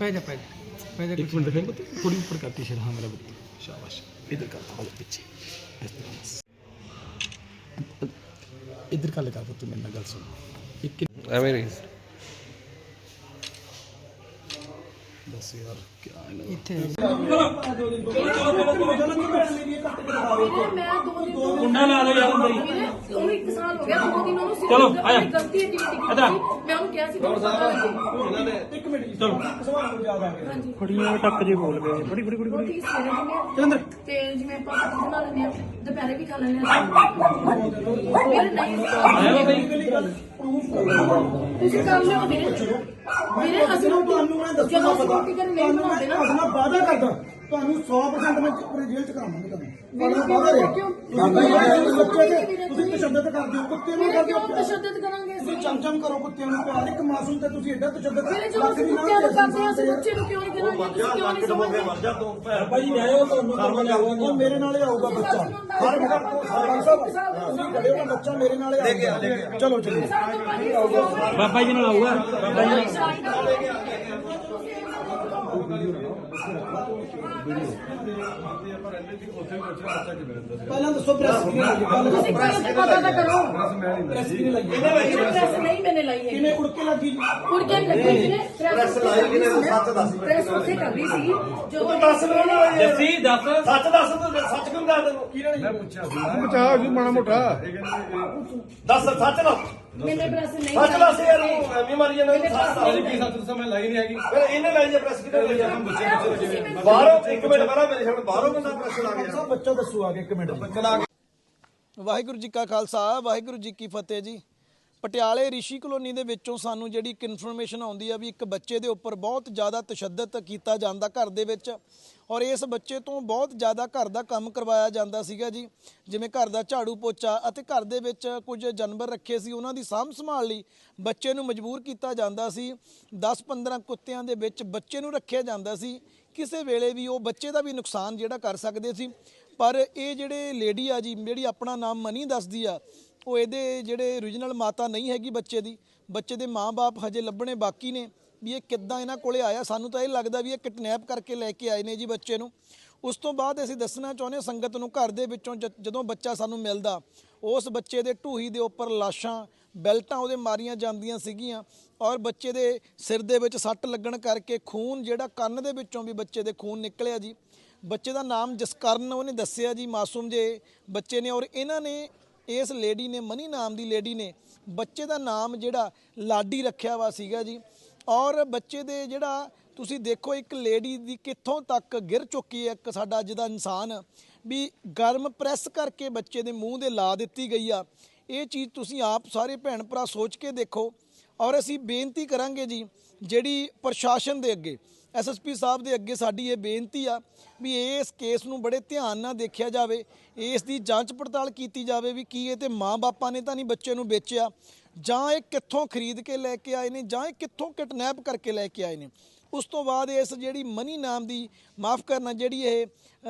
ਪੈ ਜਾ ਪੈ ਜਾ ਪੈ ਜਾ ਇੱਕ ਮਿੰਟ ਦਿਖਾਈ ਪੁੱਤ ਥੋੜੀ ਉੱਪਰ ਕਰਤੀ ਸ਼ਰ ਹਾਂ ਮੇਰਾ ਪੁੱਤ। ਸ਼ਾਬਾਸ਼। ਇਧਰ ਕਰ ਤਾ ਪਿੱਛੇ। ਇਸ ਤਰ੍ਹਾਂ। ਬਸ ਇਧਰ ਕਰ ਲਗਾ ਪੁੱਤ ਮੇਰੇ ਨਾਲ ਗੱਲ ਸੁਣ। ਇੱਕ ਐਵੇਂ ਨਹੀਂ। ਦੱਸ ਯਾਰ ਇੱਥੇ। ਲਾ ਅੰਦਰ ਹੀ। ਹੋ ਗਿਆ ਦੋ ਦਿਨ ਉਹਨੂੰ ਚਲੋ, ਆਇਆ। ਗਲਤੀ ਹੈ ਆ। ਮੈਂ ਉਹਨੂੰ ਕਿਹਾ ਸੀ ਤੁਹਾਨੂੰ ਪਤਾ ਲੱਗੇ ਚਲੋ। ਫੜੀਆਂ ਟੱਕ ਜੇ ਬੋਲ ਗਏ। ਫੜੀ ਫੜੀ ਫੜੀ ਦਿੰਦੇ ਆ ਤੇ ਜਿਵੇਂ ਆਪਾਂ ਬਣਾ ਲੈਂਦੇ ਆ ਦੁਪਹਿਰੇ ਵੀ ਖਾ ਲੈਂਦੇ ਆ ਫਿਰ ਨਹੀਂ ਆਇਆ ਬਈ ਤੁਸੀਂ ਅਸੀਂ ਤੁਹਾਨੂੰ ਮੈਂ ਦੱਸਣਾ ਪਤਾ। ਤੁਹਾਨੂੰ ਮੈਂ ਨਾ। ਵਾਅਦਾ ਕਰਦਾ। ਤੁਹਾਨੂੰ 100% ਮੈਂ ਪੂਰੇ ਜੇਲ੍ਹ ਚ ਕਰਾਵਾਂਗਾ ਤੁਹਾਨੂੰ। ਵਾਅਦਾ ਰਿਹਾ ਕਿਉਂ? ਤੁਸੀਂ ਬੱਚੇ ਤੇ ਤਸ਼ੱਦਦ ਕਰਦੇ ਹੋ ਕੁੱਤੇ ਨੂੰ ਕਰਦੇ ਕਿਉਂ ਹੋ ਤਸ਼ੱਦਦ ਕਰਾਂਗੇ ਤੁਸੀਂ ਚਮਚਮ ਕਰੋ ਕੁੱਤਿਆਂ ਨੂੰ ਪਿਆਰ ਇੱਕ ਮਾਸੂਮ ਤੇ ਤੁਸੀਂ ਐਡਾ ਤਸ਼ੱਦਦ ਜਦੋਂ ਅਸੀਂ ਕੁੱਤਿਆਂ ਨੂੰ ਕਰਦੇ ਹਾਂ ਅਸੀਂ ਬੱਚੇ ਨੂੰ ਕਿਉਂ ਨਹੀਂ ਕਰਾਂਗੇ? ਤੁਸੀਂ ਕਿਉਂ ਨਹੀਂ ਸਮਝਦੇ? ਭਾਈ ਜਾਇਓ ਤੁਹਾਨੂੰ ਉਹ ਮੇਰੇ ਨਾਲ ਹੀ ਆਊਗਾ ਬੱਚਾ। ਹਰ ਘਰ ਤੋਂ ਸਰਪੰਚ ਸਾਹਿਬ। ਤੁਸੀਂ ਖੜੇ ਹੋ ਬੱਚਾ ਮੇਰੇ ਨਾਲ ਹੀ ਆਊਗਾ। ਚਲੋ ਚਲੋ। ਬਾਬਾ ਜੀ ਨਾਲ ਆਊਗਾ। ਬਾਬਾ ਜੀ ਨਾਲ ਪਹਿਲਾਂ ਦੱਸੋ ਪ੍ਰੈਸ ਕਿਹਨੇ ਲੱਗੀ ਗੱਲ ਤੁਸੀਂ ਪਹਿਲਾਂ ਤਾਂ ਪਤਾ ਤਾਂ ਕਰੋ। ਪ੍ਰੈਸ ਕਿਹਨੇ ਲੱਗੀ ਪ੍ਰੈਸ ਨਹੀਂ ਮੈਨੇ ਲਾਈ ਹੈ ਕਿਵੇਂ ਉੜ ਕੇ ਲੱਗੀ ਉੜ ਕੇ ਲੱਗੀ ਜਿਹਨੇ ਪ੍ਰੈਸ ਲਾਈ ਕਿਨੇ ਸੱਚ ਦੱਸ ਪ੍ਰੈਸ ਉੱਥੇ ਕਰ ਰਹੀ ਸੀ। ਜਦੋਂ ਦੱਸ ਜੱਸੀ ਦੱਸ। ਬਚਾ ਜੀ ਮਾਣਾ ਮੋਟਾ। ਦੱਸ ਸੱਚ ਨਾ ਮੈਨੇ ਪ੍ਰੈਸ ਨਹੀਂ ਸੱਚ। ਦੱਸ ਯਾਰ ਤੂੰ ਐਵੇਂ ਮਾਰੀ ਜਾਂਦਾ ਨਹੀਂ ਲਾਈ। ਸੱਚ ਦੱਸਾਂ ਮੈਂ ਲਾਈ ਨਹੀਂ ਹੈਗੀ। ਫਿਰ ਇਹਨੇ ਲਾਈ ਜੇ ਪ੍ਰੈਸ ਕਿਤੇ ਲਾਈ ਆ ਮੈਨੂੰ ਬਾਹਰੋਂ ਇੱਕ ਮਿੰਟ ਪਹਿਲਾਂ ਮੇਰੇ ਸਾਹਮਣੇ ਬਾਹਰੋਂ ਬੰਦਾ ਪ੍ਰੈਸ ਲਾ ਗਿਆ। ਸਭ ਬੱਚਾ ਦੱਸੋ ਆ ਕੇ ਇੱਕ ਮਿੰਟ ਚਲਾ ਵਾਹਿਗੁਰੂ ਜੀ ਕਾ ਖਾਲਸਾ ਵਾਹਿਗੁਰੂ ਜੀ ਕੀ ਫਤਿਹ ਜੀ। ਪਟਿਆਲੇ ਰਿਸ਼ੀ ਕਲੋਨੀ ਦੇ ਵਿੱਚੋਂ ਸਾਨੂੰ ਜਿਹੜੀ ਇੱਕ ਇਨਫੋਰਮੇਸ਼ਨ ਆਉਂਦੀ ਆ ਵੀ ਇੱਕ ਬੱਚੇ ਦੇ ਉੱਪਰ ਬਹੁਤ ਜ਼ਿਆਦਾ ਤਸ਼ੱਦਦ ਕੀਤਾ ਜਾਂਦਾ ਘਰ ਦੇ ਵਿੱਚ ਔਰ ਇਸ ਬੱਚੇ ਤੋਂ ਬਹੁਤ ਜ਼ਿਆਦਾ ਘਰ ਦਾ ਕੰਮ ਕਰਵਾਇਆ ਜਾਂਦਾ ਸੀਗਾ ਜੀ। ਜਿਵੇਂ ਘਰ ਦਾ ਝਾੜੂ ਪੋਚਾ ਅਤੇ ਘਰ ਦੇ ਵਿੱਚ ਕੁਝ ਜਾਨਵਰ ਰੱਖੇ ਸੀ ਉਹਨਾਂ ਦੀ ਸਾਂਭ ਸੰਭਾਲ ਲਈ ਬੱਚੇ ਨੂੰ ਮਜਬੂਰ ਕੀਤਾ ਜਾਂਦਾ ਸੀ। 10-15 ਕੁੱਤਿਆਂ ਦੇ ਵਿੱਚ ਬੱਚੇ ਨੂੰ ਰੱਖਿਆ ਜਾਂਦਾ ਸੀ। ਕਿਸੇ ਵੇਲੇ ਵੀ ਉਹ ਬੱਚੇ ਦਾ ਵੀ ਨੁਕਸਾਨ ਜਿਹੜਾ ਕਰ ਸਕਦੇ ਸੀ। ਪਰ ਇਹ ਜਿਹੜੇ ਲੇਡੀ ਆ ਜੀ, ਜਿਹੜੀ ਆਪਣਾ ਨਾਮ ਮਨੀ ਦੱਸਦੀ ਆ, ਉਹ ਇਹਦੇ ਜਿਹੜੇ origignal ਮਾਤਾ ਨਹੀਂ ਹੈਗੀ ਬੱਚੇ ਦੀ। ਬੱਚੇ ਦੇ ਮਾਪੇ ਹਜੇ ਲੱਭਣੇ ਬਾਕੀ ਨੇ। ਵੀ ਇਹ ਕਿੱਦਾਂ ਇਹਨਾਂ ਕੋਲੇ ਆਇਆ, ਸਾਨੂੰ ਤਾਂ ਇਹ ਲੱਗਦਾ ਵੀ ਇਹ ਕਿਡਨੈਪ ਕਰਕੇ ਲੈ ਕੇ ਆਏ ਨੇ ਜੀ ਬੱਚੇ ਨੂੰ। ਉਸ ਤੋਂ ਬਾਅਦ ਅਸੀਂ ਦੱਸਣਾ ਚਾਹੁੰਦੇ ਹਾਂ, ਸੰਗਤ ਨੂੰ ਘਰ ਦੇ ਵਿੱਚੋਂ ਜਦੋਂ ਬੱਚਾ ਸਾਨੂੰ ਮਿਲਦਾ, ਉਸ ਬੱਚੇ ਦੇ ਢੂਹੀ ਦੇ ਉੱਪਰ ਲਾਸ਼ਾਂ ਬੈਲਟਾਂ ਉਹਦੇ ਮਾਰੀਆਂ ਜਾਂਦੀਆਂ ਸੀਗੀਆਂ ਔਰ ਬੱਚੇ ਦੇ ਸਿਰ ਦੇ ਵਿੱਚ ਸੱਟ ਲੱਗਣ ਕਰਕੇ ਖੂਨ ਜਿਹੜਾ ਕੰਨ ਦੇ ਵਿੱਚੋਂ ਵੀ ਬੱਚੇ ਦੇ ਖੂਨ ਨਿਕਲਿਆ ਜੀ। ਬੱਚੇ ਦਾ ਨਾਮ ਜਸਕਰਨ ਉਹਨੇ ਦੱਸਿਆ ਜੀ, ਮਾਸੂਮ ਜੇ ਬੱਚੇ ਨੇ ਔਰ ਇਹਨਾਂ ਨੇ, ਇਸ ਲੇਡੀ ਨੇ, ਮਨੀ ਨਾਮ ਦੀ ਲੇਡੀ ਨੇ ਬੱਚੇ ਦਾ ਨਾਮ ਜਿਹੜਾ ਲਾਡੀ ਰੱਖਿਆ ਵਾ ਸੀਗਾ ਜੀ। ਔਰ ਬੱਚੇ ਦੇ ਜਿਹੜਾ, ਤੁਸੀਂ ਦੇਖੋ ਇੱਕ ਲੇਡੀ ਦੀ ਕਿੱਥੋਂ ਤੱਕ ਗਿਰ ਚੁੱਕੀ ਹੈ ਇੱਕ ਸਾਡਾ ਅੱਜ ਦਾ ਇਨਸਾਨ, ਵੀ ਗਰਮ ਪ੍ਰੈਸ ਕਰਕੇ ਬੱਚੇ ਦੇ ਮੂੰਹ ਦੇ ਲਾ ਦਿੱਤੀ ਗਈ ਆ। ਇਹ ਚੀਜ਼ ਤੁਸੀਂ ਆਪ ਸਾਰੇ ਭੈਣ ਭਰਾ ਸੋਚ ਕੇ ਦੇਖੋ। ਔਰ ਅਸੀਂ ਬੇਨਤੀ ਕਰਾਂਗੇ ਜੀ, ਜਿਹੜੀ ਪ੍ਰਸ਼ਾਸਨ ਦੇ ਅੱਗੇ ਐਸਐਸਪੀ ਸਾਹਿਬ ਦੇ ਅੱਗੇ ਸਾਡੀ ਇਹ ਬੇਨਤੀ ਆ ਵੀ ਇਸ ਕੇਸ ਨੂੰ ਬੜੇ ਧਿਆਨ ਨਾਲ ਦੇਖਿਆ ਜਾਵੇ। ਇਸ ਦੀ ਜਾਂਚ ਪੜਤਾਲ ਕੀਤੀ ਜਾਵੇ ਵੀ ਕੀ ਇਹ ਤੇ ਮਾਂ-ਬਾਪਾਂ ਨੇ ਤਾਂ ਨਹੀਂ ਬੱਚੇ ਨੂੰ ਵੇਚਿਆ, ਜਾਂ ਇਹ ਕਿੱਥੋਂ ਖਰੀਦ ਕੇ ਲੈ ਕੇ ਆਏ ਨੇ, ਜਾਂ ਇਹ ਕਿੱਥੋਂ ਕਿਡਨੈਪ ਕਰਕੇ ਲੈ ਕੇ ਆਏ ਨੇ। ਉਸ ਤੋਂ ਬਾਅਦ ਇਸ ਜਿਹੜੀ ਮਨੀ ਨਾਮ ਦੀ, ਮਾਫ ਕਰਨਾ, ਜਿਹੜੀ ਇਹ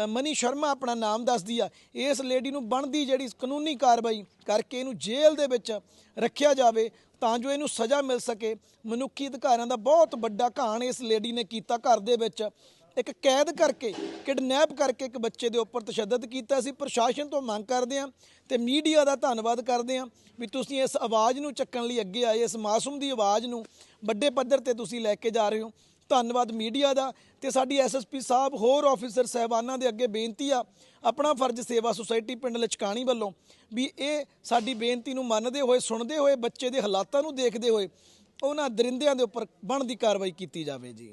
ਮਨੀ ਸ਼ਰਮਾ ਆਪਣਾ ਨਾਮ ਦੱਸਦੀ ਆ, ਇਸ ਲੇਡੀ ਨੂੰ ਬਣਦੀ ਜਿਹੜੀ ਕਾਨੂੰਨੀ ਕਾਰਵਾਈ ਕਰਕੇ ਇਹਨੂੰ ਜੇਲ੍ਹ ਦੇ ਵਿੱਚ ਰੱਖਿਆ ਜਾਵੇ, ਤਾਂ ਜੋ ਇਹਨੂੰ ਸਜ਼ਾ ਮਿਲ ਸਕੇ। ਮਨੁੱਖੀ ਅਧਿਕਾਰਾਂ ਦਾ ਬਹੁਤ ਵੱਡਾ ਘਾਣ ਇਸ ਲੇਡੀ ਨੇ ਕੀਤਾ ਘਰ ਦੇ ਵਿੱਚ। ਇੱਕ ਕੈਦ ਕਰਕੇ, ਕਿਡਨੈਪ ਕਰਕੇ ਇੱਕ ਬੱਚੇ ਦੇ ਉੱਪਰ ਤਸ਼ੱਦਦ ਕੀਤਾ ਸੀ। ਪ੍ਰਸ਼ਾਸਨ ਤੋਂ ਮੰਗ ਕਰਦੇ ਹਾਂ ਤੇ ਮੀਡੀਆ ਦਾ ਧੰਨਵਾਦ ਕਰਦੇ ਹਾਂ ਵੀ ਤੁਸੀਂ ਇਸ ਆਵਾਜ਼ ਨੂੰ ਚੱਕਣ ਲਈ ਅੱਗੇ ਆਏ, ਇਸ ਮਾਸੂਮ ਦੀ ਆਵਾਜ਼ ਨੂੰ ਵੱਡੇ ਪੱਧਰ ਤੇ ਤੁਸੀਂ ਲੈ ਕੇ ਜਾ ਰਹੇ ਹੋ। ਧੰਨਵਾਦ ਮੀਡੀਆ ਦਾ ਤੇ ਸਾਡੀ ਐਸਐਸਪੀ ਸਾਹਿਬ ਹੋਰ ਆਫੀਸਰ ਸਹਿਬਾਨਾਂ ਦੇ ਅੱਗੇ ਬੇਨਤੀ ਆ ਆਪਣਾ ਫਰਜ਼ ਸੇਵਾ ਸੁਸਾਇਟੀ ਪਿੰਡ ਲਚਕਾਣੀ ਵੱਲੋਂ ਵੀ ਇਹ ਸਾਡੀ ਬੇਨਤੀ ਨੂੰ ਮੰਨਦੇ ਹੋਏ, ਸੁਣਦੇ ਹੋਏ, ਬੱਚੇ ਦੇ ਹਾਲਾਤਾਂ ਨੂੰ ਦੇਖਦੇ ਹੋਏ ਉਹਨਾਂ ਦਰਿੰਦਿਆਂ ਦੇ ਉੱਪਰ ਬਣਦੀ ਕਾਰਵਾਈ ਕੀਤੀ ਜਾਵੇ ਜੀ।